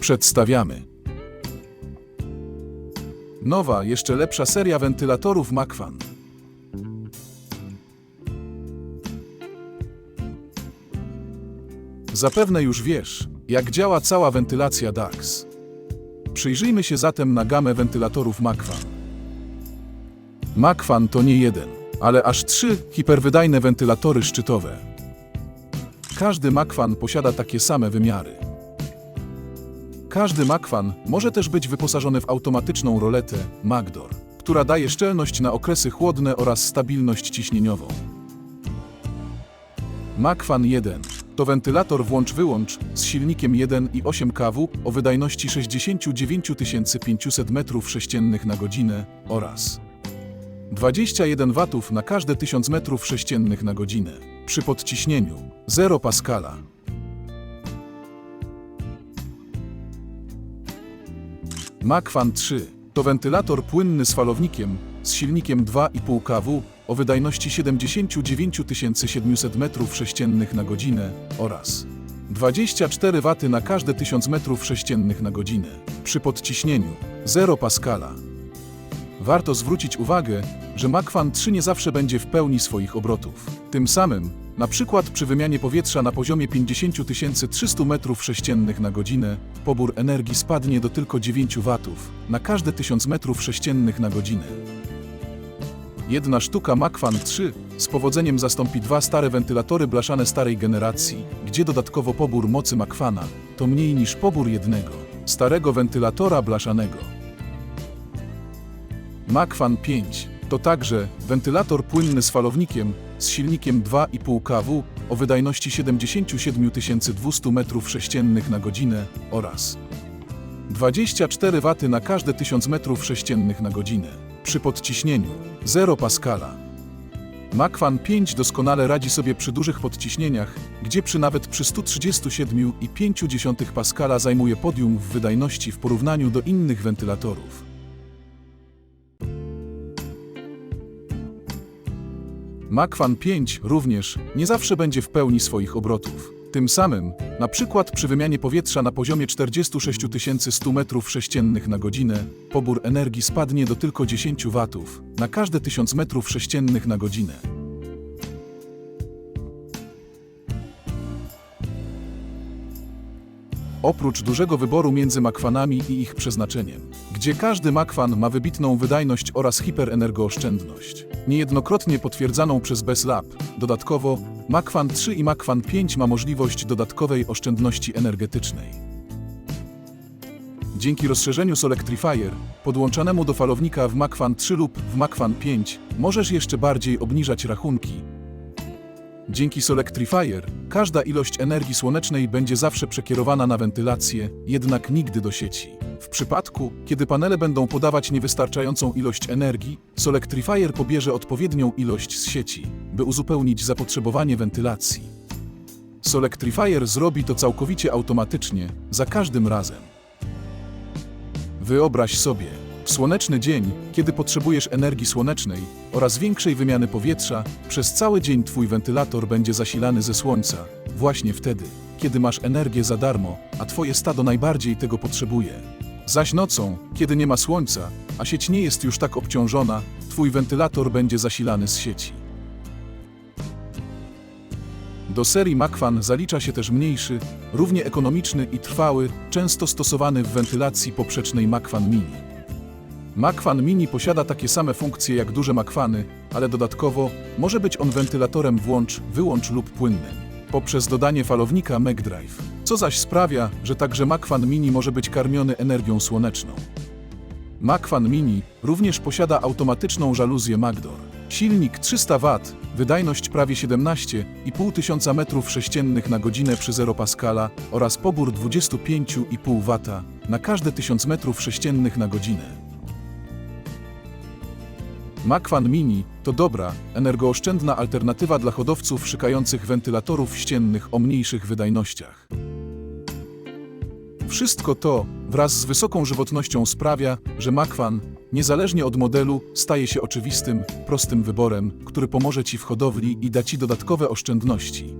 Przedstawiamy. Nowa, jeszcze lepsza seria wentylatorów Macfan. Zapewne już wiesz, jak działa cała wentylacja DAX. Przyjrzyjmy się zatem na gamę wentylatorów Macfan. Macfan to nie jeden, ale aż trzy hiperwydajne wentylatory szczytowe. Każdy Macfan posiada takie same wymiary. Każdy Macfan może też być wyposażony w automatyczną roletę Magdor, która daje szczelność na okresy chłodne oraz stabilność ciśnieniową. Macfan 1 to wentylator włącz-wyłącz z silnikiem 1,8 kW o wydajności 69 500 m3 na godzinę oraz 21 W na każde 1000 m3 na godzinę przy podciśnieniu 0 Pascala. Macfan 3 to wentylator płynny z falownikiem z silnikiem 2,5 kW o wydajności 79 700 m3 na godzinę oraz 24 W na każde 1000 m3 na godzinę przy podciśnieniu 0 Pascala. Warto zwrócić uwagę, że Macfan 3 nie zawsze będzie w pełni swoich obrotów. Tym samym, na przykład przy wymianie powietrza na poziomie 50 300 m3 na godzinę, pobór energii spadnie do tylko 9 W na każde 1000 m3 na godzinę. Jedna sztuka Macfan 3 z powodzeniem zastąpi dwa stare wentylatory blaszane starej generacji, gdzie dodatkowo pobór mocy Macfana to mniej niż pobór jednego starego wentylatora blaszanego. Macfan 5 to także wentylator płynny z falownikiem z silnikiem 2,5 kW o wydajności 77 200 m3 na godzinę oraz 24 W na każde 1000 m3 na godzinę przy podciśnieniu 0 Pascala. Macfan 5 doskonale radzi sobie przy dużych podciśnieniach, gdzie przy nawet przy 137,5 Pascala zajmuje podium w wydajności w porównaniu do innych wentylatorów. Macfan 5 również nie zawsze będzie w pełni swoich obrotów. Tym samym, na przykład przy wymianie powietrza na poziomie 46 100 m3 na godzinę, pobór energii spadnie do tylko 10 W na każde 1000 m3 na godzinę. Oprócz dużego wyboru między makwanami i ich przeznaczeniem, gdzie każdy makwan ma wybitną wydajność oraz hiperenergooszczędność, niejednokrotnie potwierdzaną przez BESLab, dodatkowo Makwan 3 i Makwan 5 ma możliwość dodatkowej oszczędności energetycznej. Dzięki rozszerzeniu Solectrifier, podłączanemu do falownika w Makwan 3 lub w Makwan 5, możesz jeszcze bardziej obniżać rachunki, Dzięki Solectrifier każda ilość energii słonecznej będzie zawsze przekierowana na wentylację, jednak nigdy do sieci. W przypadku, kiedy panele będą podawać niewystarczającą ilość energii, Solectrifier pobierze odpowiednią ilość z sieci, by uzupełnić zapotrzebowanie wentylacji. Solectrifier zrobi to całkowicie automatycznie, za każdym razem. Wyobraź sobie, w słoneczny dzień, kiedy potrzebujesz energii słonecznej oraz większej wymiany powietrza, przez cały dzień Twój wentylator będzie zasilany ze słońca, właśnie wtedy, kiedy masz energię za darmo, a Twoje stado najbardziej tego potrzebuje. Zaś nocą, kiedy nie ma słońca, a sieć nie jest już tak obciążona, Twój wentylator będzie zasilany z sieci. Do serii Macfan zalicza się też mniejszy, równie ekonomiczny i trwały, często stosowany w wentylacji poprzecznej Macfan Mini. Macfan Mini posiada takie same funkcje jak duże Macfany, ale dodatkowo może być on wentylatorem włącz, wyłącz lub płynnym, poprzez dodanie falownika MacDrive, co zaś sprawia, że także Macfan Mini może być karmiony energią słoneczną. Macfan Mini również posiada automatyczną żaluzję Magdor. Silnik 300 W, wydajność prawie 17,5 tysiąca m3 na godzinę przy 0 Pascala oraz pobór 25,5 W na każde 1000 m3 na godzinę. Macfan Mini to dobra, energooszczędna alternatywa dla hodowców szukających wentylatorów ściennych o mniejszych wydajnościach. Wszystko to wraz z wysoką żywotnością sprawia, że Macfan, niezależnie od modelu, staje się oczywistym, prostym wyborem, który pomoże Ci w hodowli i da Ci dodatkowe oszczędności.